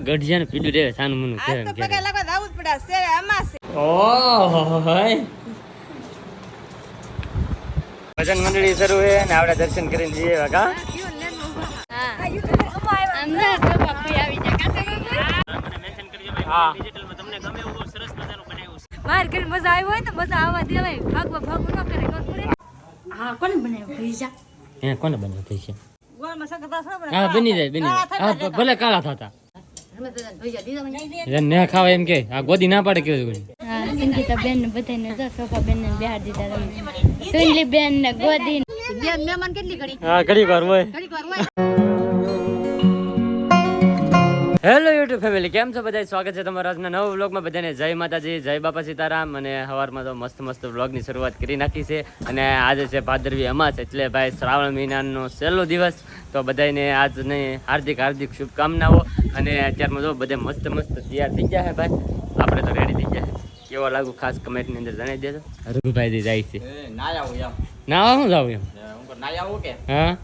ગઢિયાને પીડું રે સાનું મનું આજ તો પગે લાગવા આવું પડે છે આમાં છે. ઓહ ભજન મંડળી શરૂ હે ને આપણે દર્શન કરીને જઈએ વાગા મજા આવી હોય તો મજા આવવા દેવાય. ભાગવા ભાગવું ન કરે હા કોને બનાવ્યું? ભૈજા હે કોને બનાવ થઈ ગોળમાં સગતા હા બની જાય બની જાય. ભલે કાળા થતા. ને ખાવા એમ કે આ ગોદી ના પાડે કેવું હા સંગીતા બેન ને બધાને જો સોફા બેન ને બિહાર દીધા તમે. સુનલી બેન ને ગોદી. બેન મહેમાન કેટલી ઘડી? હા ઘડી વાર હોય. ઘડી વાર હોય. હેલો યુટ્યુબ ફેમિલી કેમ છો બધા સ્વાગત છે તમારા આજના નવા વ્લોગમાં બધાને. જય માતાજી જય બાપા સીતારામ. અને સવારમાં તો મસ્ત મસ્ત વ્લોગની શરૂઆત કરી નાખી છે. અને આજે છે ભાદરવી અમાસ એટલે ભાઈ શ્રાવણ મહિનાનો છેલ્લો દિવસ. તો બધાને આજની હાર્દિક હાર્દિક શુભકામનાઓ. અને અત્યારમાં જો બધા મસ્ત મસ્ત તૈયાર થઈ ગયા છે ભાઈ. આપણે તો રેડી થઈ ગયા છે. કેવો લાગુ ખાસ કમેન્ટની અંદર જણાવી દેજો. રઘુભાઈ જાય છે. ના આવું ના જાવ એમ? ના આવું કે? હા?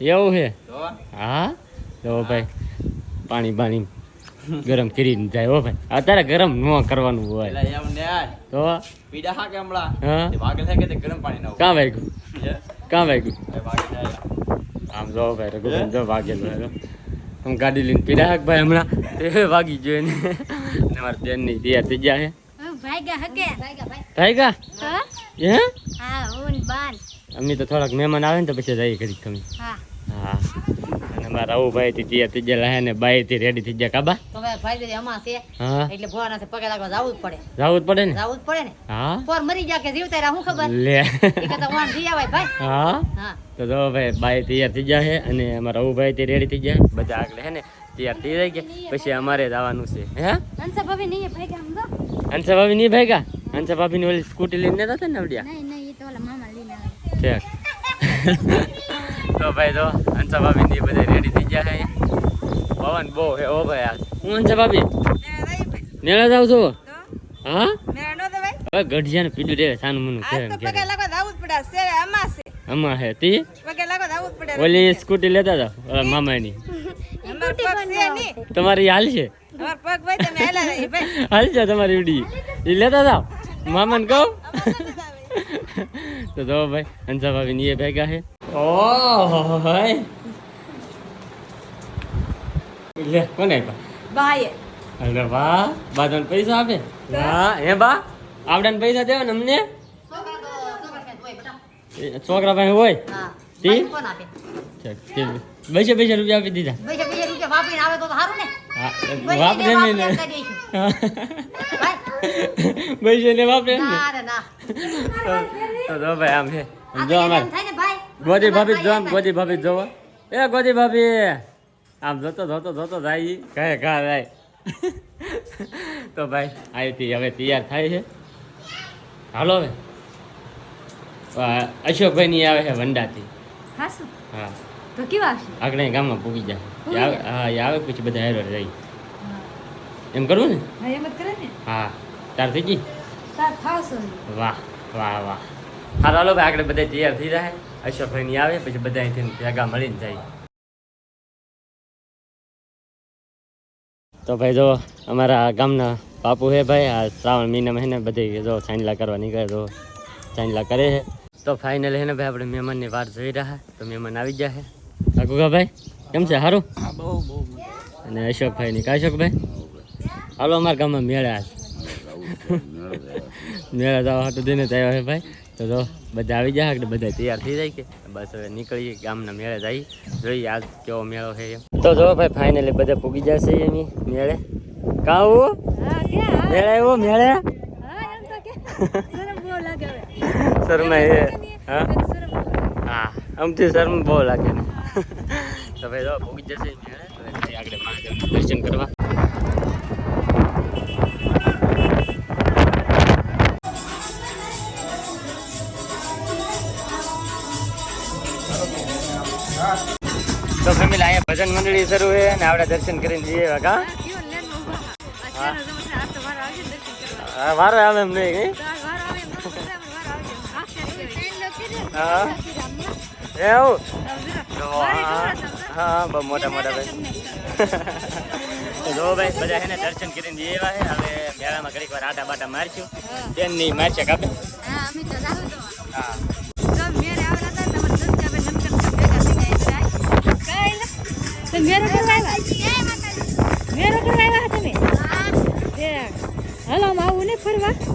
એવું છે? હા? તો ભાઈ પાણી પાણી ગરમ કરીને જાય હો ભાઈ. અત્યારે ગરમ ન કરવાનું હોય. એટલે એમ ને તો? પીડા હા કે હમણાં? હા? વાગે કે તે ગરમ પાણી ના કાં વાગ્યું? કાં વાગ્યું? આમ જો ભાઈ રઘુભાઈ જો વાગેલું હોય હું ગાડી લઈને પીડા હાક ભાઈ હમણાં? એ વાગી ગયો ને અને બેનની તૈયાર થઈ ગયા હે ભાગ્યા હકે? ભાગ્યા ભાઈ થાય કા હા? હે? હા હું બાન. અમે તો થોડાક મહેમાન આવે ને તો પછી જઈએ ઘડીક તમે હા. હા અને મારા આવું ભાઈ થી ત્યાં થઈ ગયા હે ને બાઈ થી રેડી થઈ ગયા. કાબા? તમે ભાઈ દીધી અમા છે. હા. એટલે ભોળાનાથે પગે લાગવા જાવું જ પડે. જવું જ પડે ને? જાવું જ પડે ને? હા. પર મરી ગયા કે જીવતા રહ્યા હું ખબર? લે. વાણ જી આવાય ભાઈ. હા. હા. તો જો ભાઈ બાઈ તૈયાર થઈ ગયા છે અને અમારા અવું ભાઈ તે રેડી થઈ ગયા. બધા આગળ હે ને તૈયાર થઈ જાય કે? પછી અમારે જવાનું છે. હે? હંસા ભાભી નહીં ભાગ્યા આમ તો. હંસા ભાભી નહીં ભાઈ હંસા ભાભી ની ઓલી સ્કૂટી લઈને નતા ને નવડિયા? નહીં નહીં એ તો ઓલા મામા લઈને આવે. ઠીક. તો ભાઈ તો હંસા ભાભી ની બધા રેડી થઈ ગયા છે પવન બહુ હે ઓ ભાઈ આજ હું હંસા ભાભી? મેળા જાવ છો? હા? મેં નો તો ભાઈ હવે ગઢિયાને પીડું રે સાનું મનું આજ તો પગે લાગવા તો જ પડે છે આમાં છે આમાં હે તી? પગે લાગવા તો જ પડે ઓલી સ્કૂટી લેતા હતા ઓલા છે નહીં. તમારી હાલ છે? અમાર પગ ભાઈ તમે હેલા રહી ભાઈ. હાલ છે તમારી ઉડી. એ લેતા જાઓ મામાને કહો? તો જો ભાઈ હંસા ભાભી ની એ ભેગા છે. ઓહ ભાઈ લે કોને આપ્યા ભાઈ અરે વાહ બા તને પૈસા આપે? વાહ હે બા? આવડાને પૈસા દેવા ને અમને? છોકરા હોય? પાસે હોય તી? બેસે બેસે રૂપિયા આપી દીધા. પૈસા પૈસા રૂપિયા વાપરીને આવે તો સારું ને. વાપરે ને બૈસે ને. વાપરે ને? તો ભાઈ આમ છે જો અમાર. ગોદી ભાભી જો આમ ગોદી ભાભી જોવો. એ ગોદી ભાભી. આમ જોતો જોતો જોતો જાય કહે ઘા જાય. તો ભાઈ અહીંથી હવે તૈયાર થાય છે. હાલો હવે. અશોકભાઈ ની આવે છે વંડાથી. હા હા. તો કેવા આવશે આગળ ગામમાં પૂગી જાય હા આવે પછી બધા હેરો રહી. એમ કરવું ને? હા એમ જ કરે ને? હા. તાર થઈ ગઈ? તાર થાવશો વાહ વાહ વાહ. હા ચાલો ભાઈ આગળ બધા તૈયાર થઈ જાય. અશોકભાઈ ની આવે પછી બધા અહીંથી ભેગા મળીને જાય. તો ભાઈ જો અમારા ગામના બાપુ હે ભાઈ આ શ્રાવણ મહિનામાં હે ને બધે જો સાંજલા કરવા નીકળે તો સાંજલા કરે છે તો ફાઇનલ હે ને ભાઈ આપણે મહેમાનની વાર જોઈ રહ્યા તો મહેમાન આવી ગયા છે અગુગા ભાઈ કેમ છે? સારું બહુ બહુ અને અશોકભાઈ ની કાશોકભાઈ હાલો અમારા ગામમાં મેળા મેળા જવા હાટું દિને જ આવ્યો છે ભાઈ. તો જો બધા આવી જાય એટલે બધા તૈયાર થઈ જાય કે? બસ હવે નીકળીએ ગામના મેળે જઈ જોઈએ આજ કેવો મેળો છે એમ. તો જો ભાઈ ફાઇનલી બધા પૂગી જશે એની મેળે. કાવું મેળે આવ્યો મેળે? શરમ છે હા. આમથી શરમ બહુ લાગે ને તો ભાઈ જો પૂગી જશે મેળે. આગળ મહાદેવના દર્શન કરવા. ભજન મંડળી શરૂ છે અને આપણે દર્શન કરીને જઈએ કા? હા, નો વારો ને. હા, આવે એમ નહીં. હા. એવું? હા. હા બહુ મોટા મોટા ભાઈ. જો ભાઈ બધા એને દર્શન કરીને જઈ આવ્યા છે. હવે મેળામાં ઘડીક વાર આટા બાટા મારશું. તેની મારશે કાપે. હા. તો મેરો કરવા આવ્યા મેરો કરવા આવ્યા તમે હાલો આવું ને ફરવા તે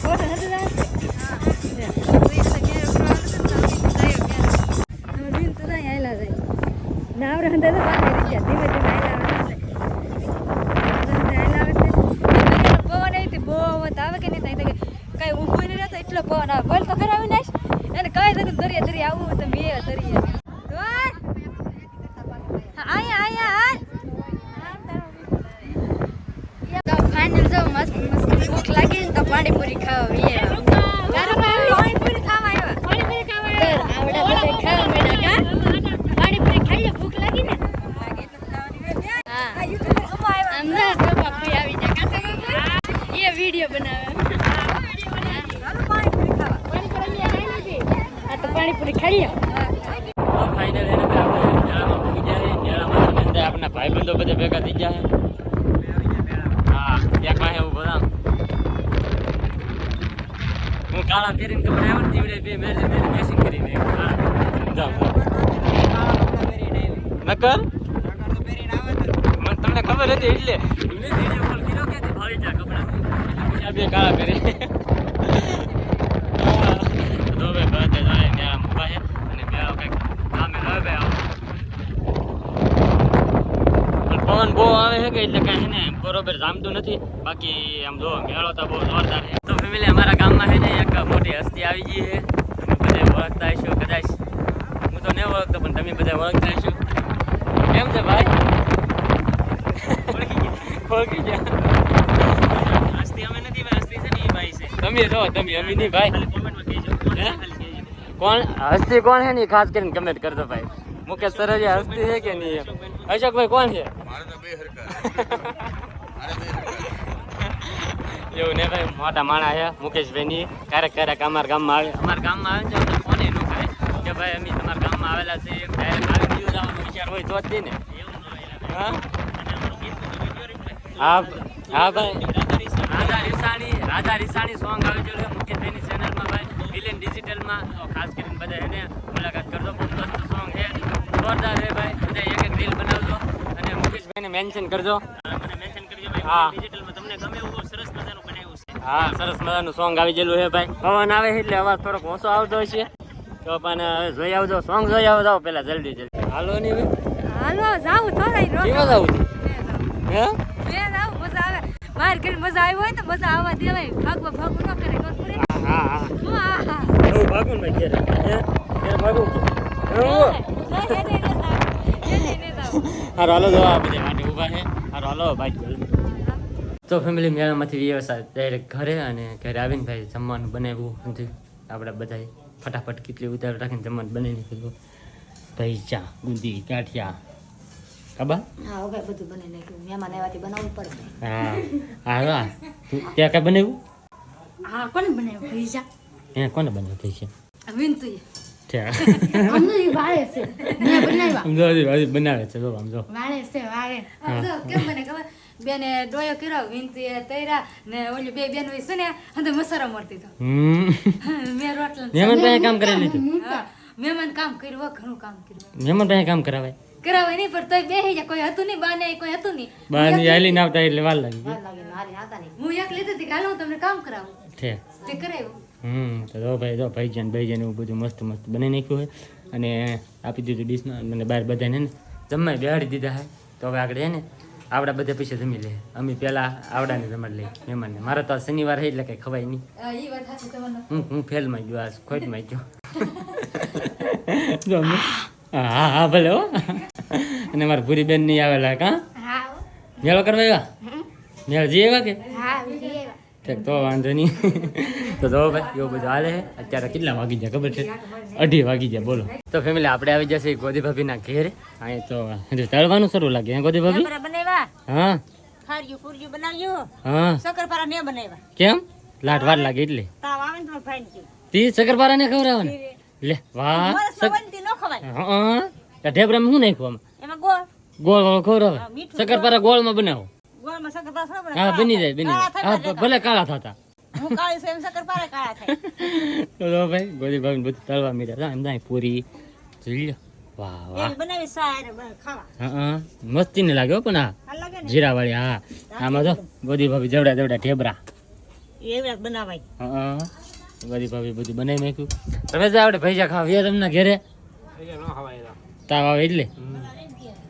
ખોટું નથી જાણતું. નાવરા હંદે તો બાકી રહી ગયા ધીમે ધીમે આયલા આવે પવન આવી બહુ આવે કે નહીં થાય કઈ ઊભું નહીં રહેતો એટલો પવન આવે બોલ તો ખરાબ નાશ અને કઈ તને દરિયા દરિયા આવું તો બે દરિયા આયા આયા તો ફાઇનલ જો મસ્ત મસ્ત ભૂખ લાગી ને તો પાણીપુરી ખાવા વીએ પાણીપુરી ખાવા આવ્યા? પાણીપુરી ખાવા આવ્યા. આવડા બધા ખાવા મળ્યા કા? પાણીપુરી ખાઈ લે ભૂખ લાગી ને? હા. અંદર તો બાપુ આવી જા એ વિડિયો બનાવે. પાણીપુરી ખાવા. પાણીપુરી ખાઈ લીધી આ તો પાણીપુરી ખાઈ લે ભાઈ આપણે ભાઈબંધો બધા ભેગા થઈ જાય હા ત્યાં પાસે એવું બધા હું કાળા પહેરીને કપડા આવે ને દીવડે બે મેરે મેરે મેસિંગ કરીને. નકર? મને તમને ખબર હતી એટલે. એમને વીડિયો કોલ કર્યો કે ભાઈ જા કપડા. બીજા બે કાળા પહેરી હા. તો હવે બધે જાય ત્યાં મૂકા છે અને મેળો કંઈક નામે હવે ભાઈ આવો પણ પવન કે એટલે કાંઈ ને બરોબર જામતું નથી. બાકી આમ જો મેળો તો બહુ જોરદાર છે. તો ફેમિલી અમારા ગામમાં છે ને એક મોટી હસ્તી આવી ગઈ છે. તમે બધા ઓળખતા હશો કદાચ. હું તો નહીં ઓળખતો પણ તમે બધા ઓળખતા હશો. કેમ છે ભાઈ? ઓળખી ગયા. હસ્તી અમે નથી ભાઈ હસ્તી છે ને એ ભાઈ છે. તમે જો તમે અમે નહીં ભાઈ. હે? કોણ? હસ્તી કોણ છે ને ખાસ કરીને કમેન્ટ કરજો ભાઈ. મુકેશ સરવૈયા હસ્તી છે કે નહીં? અશોકભાઈ કોણ છે? એવું ને ભાઈ મોટા માણા છે મુકેશભાઈ ની ક્યારેક ક્યારેક અમારા ગામમાં આવે. અમારા ગામમાં આવે ને તો ફોન ન કરે કે ભાઈ અમે તમારા ગામમાં આવેલા છે ડાયરેક્ટ આવી દીધું જવાનો વિચાર હોય તો જ દે ને. હા? હા? હા ભાઈ. રાધા રીસાણી રાધા રીસાણી સોંગ આવી ગયેલું છે મુકેશભાઈની ચેનલમાં ભાઈ વિલેન ડિજિટલમાં તો ખાસ કરીને બધા એને મુલાકાત કરજો બહુ મસ્ત સોંગ છે. જોરદાર છે ભાઈ. બધા એક એક રીલ બનાવજો. અને ને મેન્શન કરજો હા હા સરસ મજાનું સોંગ આવી ગયેલું છે ભાઈ પવન આવે છે એટલે અવાજ થોડોક ઓછો આવતો હશે તો પણ હવે જોઈ આવજો સોંગ જોઈ આવજો પેલા જલ્દી જલ્દી હાલો નહીં ભાઈ હાલો જાવ થોડા કેવા જાવ છે હે બે જાવ મજા આવે બહાર કરી મજા આવી હોય તો મજા આવવા દેવાય ભાગવા ભાગવું ન કરે કોણ પૂરે હા હા હું હા ભાગું ને ઘેરે હે ઘેરે ભાગું હારો હાલો જો આ બધા માટે ઊભા છે. હારો હાલો ભાઈ તો ફેમિલી મેળામાંથી વ્યવસાય ડાયરેક્ટ ઘરે અને ઘરે આવીને ભાઈ જમવાનું બનાવ્યું. નથી આપણે બધાએ ફટાફટ કેટલી ઉતાર રાખીને જમવાનું બનાવી નાખ્યું ભાઈ ચા ગુંદી ગાંઠિયા. ખબર? હા હવે બધું બની નાખ્યું. મહેમાન આવ્યાથી બનાવવું પડે. હા. ત્યાં કાંઈ બનાવ્યું? હા કોને બનાવ્યું? એને કોને બનાવ્યું ભાઈ છે વિનતું જો બનાવે છે જો આમ જો. વાળે છે વાળે જો કેમ મને ખબર? બેને ડોયો કર્યો વિનતી તૈરા ને ઓલી બે બેન હોય છે ને અંદર મસારો મરતી તો. મેં રોટલા મહેમાન પાસે કામ કરી લીધું. હા, મહેમાન કામ કર્યું ઘણું કામ કર્યું. મહેમાન પાસે કામ કરાવાય. કરાવાય નહીં પણ તોય બેહી જાય કોઈ હતું નહીં બાને કોઈ હતું નહીં. બાની આલી ના આવતા એટલે વાર લાગી ગઈ. લાગે મારી આવતા નહીં. હું એક લીધી હતી કાલે હું તમને કામ કરાવું? છે. તે હમ તો જો ભાઈ જો ભાઈજાન ભાઈજાન એવું બધું મસ્ત મસ્ત બનાવી નાખ્યું હોય અને આપી દીધું ડીશમાં મને બહાર બધાને ને જમવાય બેહાડી દીધા છે. તો હવે આગળ ને આવડા બધા પૈસા જમી લે. અમે પેલા આવડાને જમાડ લઈએ મહેમાનને. મારે તો આ શનિવાર છે એટલે કંઈ ખવાય નહીં. હા, હું હું ફેલમાં ગયો આ ખોટમાં ગયો. જો હા હા હા ભલે હો. અને મારા ભૂરી બેન નહીં આવેલા કા? હા. મેળો કરવા આવ્યા? મેળો જઈ આવ્યા કે? ઠીક તો વાંધો નહીં. તો જો ભાઈ એવું બધું હાલે છે. અત્યારે કેટલા વાગી જાય ખબર છે? અઢી વાગી જાય બોલો. તો ફેમિલી આપણે આવી જશે ગોદી ભાભીના ઘેર. અહીં તો હજુ તળવાનું શરૂ લાગે ગોદી ભાભી? હા. ને કેમ? લાટ વાર લાગે એટલે. ને તી શકરપારા ને ખવડાવવાને લે વાહ. હા ઢેબરામાં શું નાખ્યું આમાં? ગોળ. ગોળ ખવડાવે હા, ગોળમાં બનાવો ગોળમાં શક્કરપારા થોડા બને? હા બની જાય બની જાય. હા ભલે કાળા થતા. હું કાળી છું એમ શક્કરપારા કાળા થાય. તો ભાઈ ગોદી ભાઈ બધું તળવા મીઠા એમ થાય પૂરી. જોઈ લો વાહ વાહ. બનાવી સાય ખાવા. હા હા. મસ્તી ને લાગે હો પણ હા હાલ જીરા વાળી હા. આમાં જો ગોદી ભાભી જવડા જવડા ઢેબરા. એવી જ બનાવાય. હા ગોદી ભાભી બધું બનાવી નાખ્યું. તમે જ આવડે ભૈજા ખાવા. એ તમને ઘરે. તાવ આવે એટલે?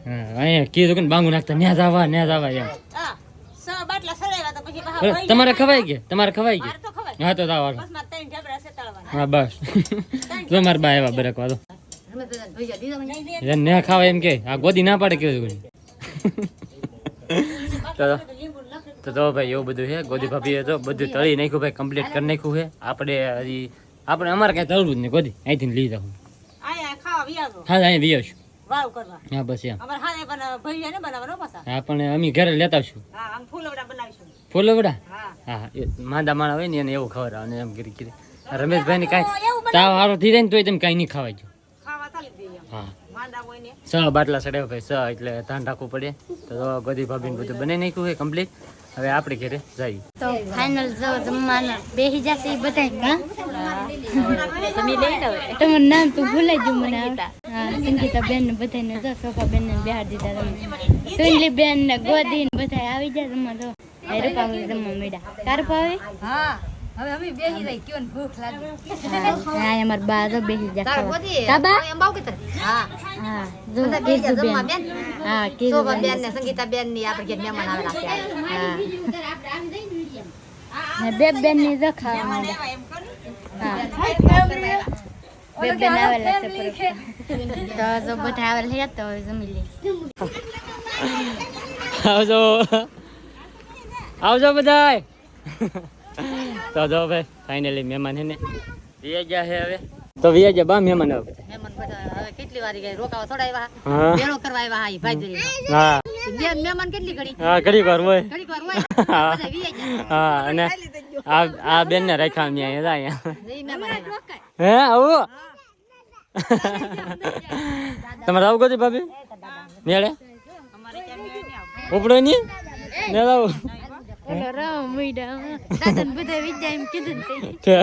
હા અહીંયા કીધું કે બાંગુ નાખતા ન્યા જવા ન્યા જવા એમ હા સ બાટલા સરાવ્યા તો પછી બહાર બરાબર, વહી તમારે ખવાય કે તમારે ખવાય ગયા? કે મારે તો ખવાય હા તો તાવ આવે. બસ મારે ત્રણ ઢેબરા છે તળવાના હા બસ. તો મારા બા એવા બરકવા દો. ના ખાવા એમ કે. આ ગોદી ના પાડે કેવું તો તો તો ભાઈ એવું બધું છે ગોદી ભાભીએ તો બધું તળી નાખ્યું ભાઈ કમ્પ્લીટ કરી નાખ્યું છે. આપણે હજી આપણે અમારે કઈ તળવું જ નહીં ગોદી. અહીંથી લઈ જાઉં. આયા ખાવા વિયાજો હા અહીં આવશું હા બસ એમ. અમારે હાથે પણ ભૈયા ને બનાવવાનો પાછા. હા પણ અમે ઘરે લેતા આવશું. હા આમ ફૂલવડા હા. હા એ માંદા માણા હોય ને એને એવું ખબર અને એમ કરી રમેશભાઈ રમેશભાઈને કાંઈ તાવ સારો થઈ જાય ને તોય તમે કાંઈ નહીં ખાવાય જો. હા. માંદા હોય ને. સ બાટલા ચડાવ્યો ભાઈ સ એટલે ધ્યાન રાખવું પડે. તો ગોદી ભાભીને બધું બને નાખ્યું હોય કમ્પ્લીટ હવે આપણે ઘરે જઈએ. તો ફાઇનલ જો જમવાના બેહી જશે એ બધા તમારું નામ તો ભૂલાઈ ગયું મને. હા સંગીતા બેન ને બધાને જો સોફા બેન ને બેહાડી દીધા તમે. સુનલી બેન ને ગોદી ને બધા આવી જાય જમવા એ રૂપા જમવા મળ્યા કાર પાવે હા હવે અમે બેસી જાય કયો ભૂખ લાગી. હા અમાર બા તો બેહી જા તાર ખાવા. ગોદી એમ બાવ કે હા. હા જો બેસી જમવા બેન. હા કે શોભા બેન ને સંગીતા બેનની આપણે ઘેર મહેમાન આવેલા છે હા. ને બે બેનની હા. બે બેન આવેલા છે. તો જો બધા આવેલા છે તો જમી લે. આવજો આવજો બધા તો જો ભાઈ ફાઇનલી મહેમાન હે ને. વિયા ગયા છે હવે. તો વિયા ગયા બા મહેમાન હવે. મહેમાન હવે કેટલી વાર ગયા? રોકાવા થોડા આવ્યા. હા. બેનો કરવા આવ્યા હા ભાઈ હા. મહેમાન કેટલી ઘડી? હા ઘડી વાર હોય. ઘડીક વાર હોય. હા. હા અને આ આ બેન ને રાખ્યા અમે અહીંયા. હે આવું? તમારે આવું ગયું ભાભી? મેળે? ઉપડો નહીં? ને તે.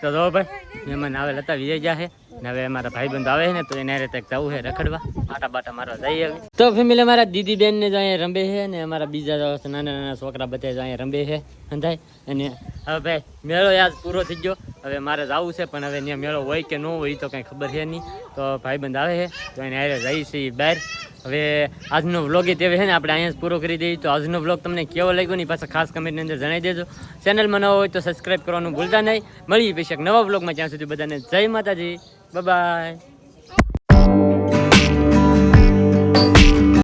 તો જો ભાઈ મહેમાન આવેલા હતા વિજય ગયા છે હવે અમારા ભાઈ બંધ આવે છે ને તો એને રીતે જવું છે રખડવા આટા બાટા મારવા જઈએ તો ફેમિલી અમારા દીદી બેન ને જો અહીંયા રમે છે ને અમારા બીજા નાના નાના છોકરા બધા જ અહીંયા રમે છે સમજાય અને હવે ભાઈ મેળો યાદ પૂરો થઈ ગયો હવે મારે જવું છે પણ હવે ત્યાં મેળો હોય કે ન હોય તો કંઈ ખબર છે નહીં તો ભાઈ બંધ આવે છે તો એને જઈએ છીએ બહાર હવે આજનો વ્લોગ એ તેવે છે ને આપણે અહીંયા પૂરો કરી દઈએ. તો આજનો વ્લોગ તમને કેવો લાગ્યો ને પાછા ખાસ કમેન્ટની અંદર જણાવી દેજો. ચેનલમાં નવો હોય તો સબસ્ક્રાઈબ કરવાનું ભૂલતા નહીં. મળીએ પછી એક નવા વ્લોગમાં ત્યાં સુધી બધાને જય માતાજી. બાય